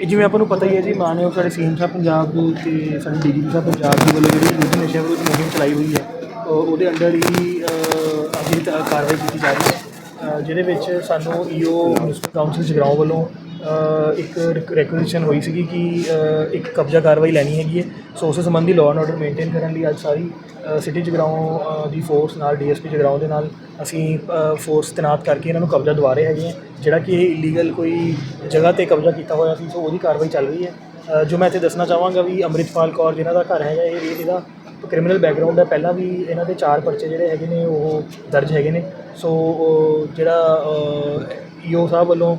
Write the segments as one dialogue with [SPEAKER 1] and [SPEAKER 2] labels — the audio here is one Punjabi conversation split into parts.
[SPEAKER 1] ਇਹ ਜਿਵੇਂ ਆਪਾਂ ਨੂੰ ਪਤਾ ਹੀ ਹੈ ਜੀ ਮਾਨਯੋਗ ਸਾਡੇ ਸੀਐਮ ਸਾਹਿਬ ਪੰਜਾਬ ਦੇ ਤੇ ਸਾਡੇ ਡੀਜੀਪੀ ਸਾਹਿਬ ਪੰਜਾਬ ਦੇ ਵੱਲੋਂ ਜਿਹੜੀ ਯੁੱਧ ਨਸ਼ਿਆਂ ਵਿਰੁੱਧ ਮੁਹਿੰਮ ਚਲਾਈ ਹੋਈ ਹੈ ਉਹਦੇ ਅੰਡਰ ਹੀ ਅ, ਕਾਰਵਾਈ ਕੀਤੀ ਜਾ ਰਹੀ ਹੈ। ਜਿਹਦੇ ਵਿੱਚ ਸਾਨੂੰ ਈਓ ਮਿਊਨਿਸਪਲ ਕਾਉਂਸਲ ਜਗਰਾਉਂ ਵੱਲੋਂ ਇੱਕ ਰੈਕੁਜੀਸ਼ਨ ਹੋਈ ਸੀਗੀ ਕਿ ਇੱਕ ਕਬਜ਼ਾ ਕਾਰਵਾਈ ਲੈਣੀ ਹੈਗੀ ਹੈ। ਸੋ ਉਸ ਸੰਬੰਧੀ ਲਾਅ ਐਂਡ ਆਰਡਰ ਮੇਨਟੇਨ ਕਰਨ ਲਈ ਅੱਜ ਸਾਰੀ ਸਿਟੀ ਜਗਰਾਉਂ ਦੀ ਫੋਰਸ ਨਾਲ ਡੀਐਸਪੀ ਜਗਰਾਉਂ ਦੇ ਨਾਲ ਅਸੀਂ ਫੋਰਸ ਤੈਨਾਤ ਕਰਕੇ ਇਹਨਾਂ ਨੂੰ ਕਬਜ਼ਾ ਦਵਾ ਰਹੇ ਹੈਗੇ ਹਾਂ। ਜਿਹੜਾ ਕਿ ਇਹ ਇਲੀਗਲ ਕੋਈ ਜਗ੍ਹਾ ਤੇ ਕਬਜ਼ਾ ਕੀਤਾ ਹੋਇਆ ਸੀ ਸੋ ਉਹਦੀ ਕਾਰਵਾਈ ਚੱਲ ਰਹੀ ਹੈ। ਜੋ ਮੈਂ ਇੱਥੇ ਦੱਸਣਾ ਚਾਹਾਂਗਾ ਵੀ ਅੰਮ੍ਰਿਤਪਾਲ ਕੌਰ ਜਿਨ੍ਹਾਂ ਦਾ ਘਰ ਹੈਗਾ, ਇਹ ਇਹਦਾ ਕ੍ਰਿਮੀਨਲ ਬੈਕਗ੍ਰਾਉਂਡ ਹੈ। ਪਹਿਲਾਂ ਵੀ ਇਹਨਾਂ ਦੇ ਚਾਰ ਪਰਚੇ ਜਿਹੜੇ ਹੈਗੇ ਨੇ, ਉਹ ਦਰਜ ਹੈਗੇ ਨੇ। ਸੋ ਉਹ ਜਿਹੜਾ ਈਓ ਸਾਹਿਬ ਵੱਲੋਂ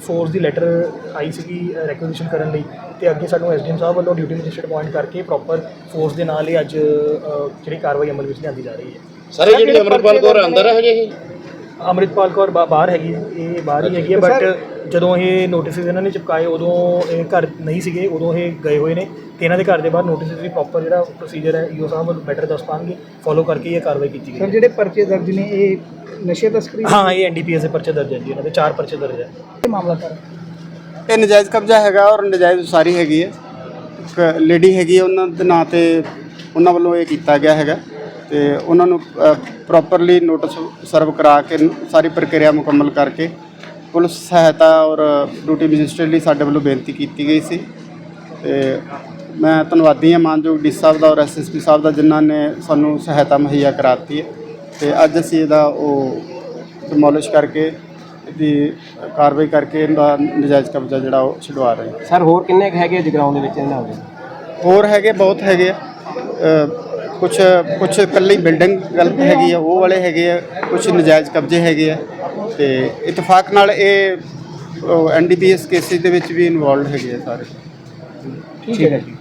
[SPEAKER 1] ਫੋਰਸ ਦੀ ਲੈਟਰ ਆਈ ਸੀਗੀ ਰੈਕੁਜੀਸ਼ਨ ਕਰਨ ਲਈ ਤੇ ਅੱਗੇ ਸਾਨੂੰ ਐਸਡੀਐਮ ਸਾਹਿਬ ਵੱਲੋਂ ਡਿਊਟੀ ਮੈਜਿਸਟਰੇਟ ਅਪਾਇੰਟ ਕਰਕੇ ਪ੍ਰੋਪਰ ਫੋਰਸ ਦੇ ਨਾਲ ਹੀ ਅੱਜ ਜਿਹੜੀ ਕਾਰਵਾਈ ਅਮਲ ਵਿੱਚ ਲਿਆਂਦੀ ਜਾ ਰਹੀ ਹੈ।
[SPEAKER 2] ਸਰ ਇਹ ਜਿਹੜੀ ਅਮਰਪਾਲ ਕੌਰ ਅੰਦਰ ਹੈ ਹਜੇ ਇਹ?
[SPEAKER 1] ਅੰਮ੍ਰਿਤਪਾਲ ਕੌਰ ਬਾਹਰ ਹੈਗੀ ਇਹ ਬਾਹਰ ਹੀ ਹੈਗੀ ਹੈ ਬਟ ਜਦੋਂ ਇਹ ਨੋਟਿਸ ਇਹਨਾਂ ਨੇ ਚਿਪਕਾਏ ਉਦੋਂ ਇਹ ਘਰ ਨਹੀਂ ਸੀਗੇ ਉਦੋਂ ਇਹ ਗਏ ਹੋਏ ਨੇ। ਤੇ ਇਹਨਾਂ ਦੇ ਘਰ ਦੇ ਬਾਹਰ ਨੋਟਿਸ ਵੀ ਪ੍ਰੋਪਰ ਜਿਹੜਾ ਪ੍ਰੋਸੀਜਰ ਹੈ ਈਓ ਸਾਹਿਬ ਵੱਲੋਂ ਬੈਟਰ ਦੱਸ ਪਾਣਗੇ। ਫੋਲੋ ਕਰਕੇ ਇਹ ਕਾਰਵਾਈ ਕੀਤੀ ਗਈ
[SPEAKER 3] ਸਰ। ਜਿਹੜੇ ਪਰਚੇ ਦਰਜ ਨੇ ਇਹ ਨਸ਼ੇ ਤਸਕਰੀ
[SPEAKER 1] ਹਾਂ ਇਹ ਐਨਡੀਪੀਐਸ ਦੇ ਪਰਚੇ ਦਰਜ ਹੈ ਜੀ ਇਹਨਾਂ ਦੇ ਚਾਰ ਪਰਚੇ ਦਰਜ ਹੈ।
[SPEAKER 3] ਦੇ ਮਾਮਲਾ ਕਰ
[SPEAKER 4] ਇਹ ਨਜਾਇਜ਼ ਕਬਜ਼ਾ ਹੈਗਾ ਔਰ ਨਜਾਇਜ਼ ਉਸਾਰੀ ਹੈਗੀ ਹੈ। ਇੱਕ ਲੇਡੀ ਹੈਗੀ ਹੈ ਉਹਨਾਂ ਦੇ ਨਾਂ ਤੇ ਉਹਨਾਂ ਵੱਲੋਂ ਇਹ ਕੀਤਾ ਗਿਆ ਹੈਗਾ ਤੇ ਉਹਨਾਂ ਨੂੰ ਪ੍ਰੋਪਰਲੀ ਨੋਟਿਸ ਸਰਵ ਕਰਾ ਕੇ ਸਾਰੀ ਪ੍ਰਕਿਰਿਆ ਮੁਕੰਮਲ ਕਰਕੇ ਪੁਲਿਸ ਸਹਾਇਤਾ ਔਰ ਡਿਊਟੀ ਮੈਜਿਸਟਰੇਟ ਲਈ ਸਾਡੇ ਵੱਲੋਂ ਬੇਨਤੀ ਕੀਤੀ ਗਈ ਸੀ ਤੇ ਮੈਂ ਧੰਨਵਾਦੀ ਹਾਂ ਮਾਨਯੋਗ ਡੀ ਸਾਹਿਬ ਦਾ ਔਰ ਐਸਐਸਪੀ ਸਾਹਿਬ ਦਾ ਜਿਨ੍ਹਾਂ ਨੇ ਸਾਨੂੰ ਸਹਾਇਤਾ ਮੁਹੱਈਆ ਕਰਾਤੀ ਹੈ। ਤੇ ਅੱਜ ਅਸੀਂ ਇਹਦਾ ਉਹ ਡਿਮੋਲਿਸ਼ ਕਰਕੇ ਦੀ ਕਾਰਵਾਈ ਕਰਕੇ ਇਹਦਾ ਨਜਾਇਜ਼ ਕਬਜ਼ਾ ਜਿਹੜਾ ਉਹ ਛਡਵਾ ਰਹੇ ਹਾਂ।
[SPEAKER 3] ਸਰ ਹੋਰ ਕਿੰਨੇ ਕੁ ਹੈਗੇ ਜਗਰਾਉਂ ਦੇ ਵਿੱਚ ਇਹਨਾਂ ਦੇ?
[SPEAKER 4] ਹੋਰ ਹੈਗੇ ਬਹੁਤ ਹੈਗੇ ਆ। ਕੁਝ ਕੁਝ ਇਕੱਲੀ ਬਿਲਡਿੰਗ ਗਲਤ ਹੈਗੀ ਆ ਉਹ ਵਾਲੇ ਹੈਗੇ ਆ ਕੁਝ ਨਜਾਇਜ਼ ਕਬਜ਼ੇ ਹੈਗੇ ਆ। ਤੇ ਇਤਫਾਕ ਨਾਲ ਇਹ ਐਨਡੀਪੀਐਸ ਕੇਸਿਸ ਦੇ ਵਿੱਚ ਵੀ ਇਨਵੋਲਡ ਹੈਗੇ ਆ ਸਾਰੇ।
[SPEAKER 3] ਠੀਕ ਹੈ ਜੀ।